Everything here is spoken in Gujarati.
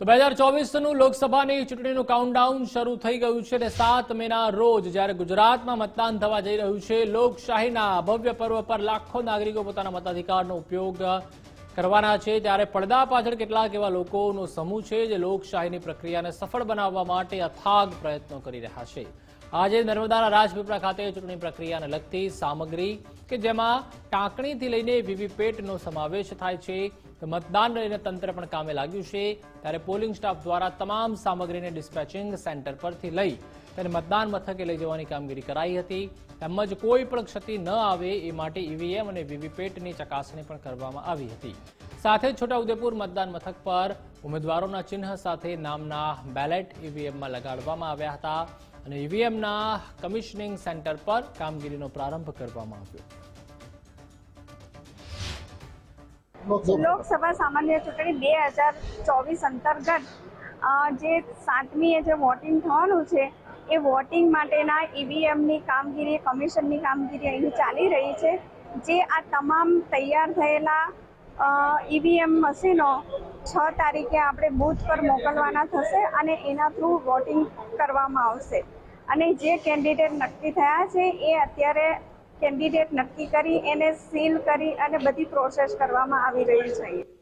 તો બે હજાર ચોવીસનું લોકસભાની ચૂંટણીનું કાઉન્ટડાઉન શરૂ થઈ ગયું છે અને સાત મેના રોજ જ્યારે ગુજરાતમાં મતદાન થવા જઈ રહ્યું છે, લોકશાહીના ભવ્ય પર્વ પર લાખો નાગરિકો પોતાના મતાધિકારનો ઉપયોગ કરવાના છે. ત્યારે પડદા પાછળ કેટલાક એવા લોકોનો સમૂહ છે જે લોકશાહીની પ્રક્રિયાને સફળ બનાવવા માટે અથાગ પ્રયત્નો કરી રહ્યા છે. આજે નર્મદાના રાજપીપળા ખાતે ચૂંટણી પ્રક્રિયાને લગતી સામગ્રી કે જેમાં ટાંકણીથી લઈને વીવીપેટનો સમાવેશ થાય છે મતદાન લઈને તંત્ર પણ કામે લાગ્યું છે. ત્યારે પોલિંગ સ્ટાફ દ્વારા તમામ સામગ્રીને ડિસ્પેચિંગ સેન્ટર પરથી લઈ તેને મતદાન મથકે લઈ જવાની કામગીરી કરાઈ હતી. તેમજ કોઈ પણ ક્ષતિ ન આવે એ માટે ઈવીએમ અને વીવીપેટની ચકાસણી પણ કરવામાં આવી હતી. સાથે જ છોટાઉદેપુર મતદાન મથક પર ઉમેદવારોના ચિહ્ન સાથે નામના બેલેટ ઈવીએમમાં લગાડવામાં આવ્યા હતા અને ઈવીએમના કમિશનિંગ સેન્ટર પર કામગીરીનો પ્રારંભ કરવામાં આવ્યો. લોકસભા સામાન્ય ચૂંટણી બે હજાર ચોવીસ અંતર્ગત જે સાતમીએ જે વોટિંગ થવાનું છે, એ વોટિંગ માટેના ઈવીએમની કામગીરી, કમિશનની કામગીરી અહીં ચાલી રહી છે. જે આ તમામ તૈયાર થયેલા ઈવીએમ મશીનો છ તારીખે આપણે બૂથ પર મોકલવાના થશે અને એના થ્રુ વોટિંગ કરવામાં આવશે. અને જે કેન્ડિડેટ નક્કી થયા છે, એ અત્યારે કેન્ડિડેટ નક્કી કરી, એને સીલ કરી અને બધી પ્રોસેસ કરવામાં આવી રહી છે.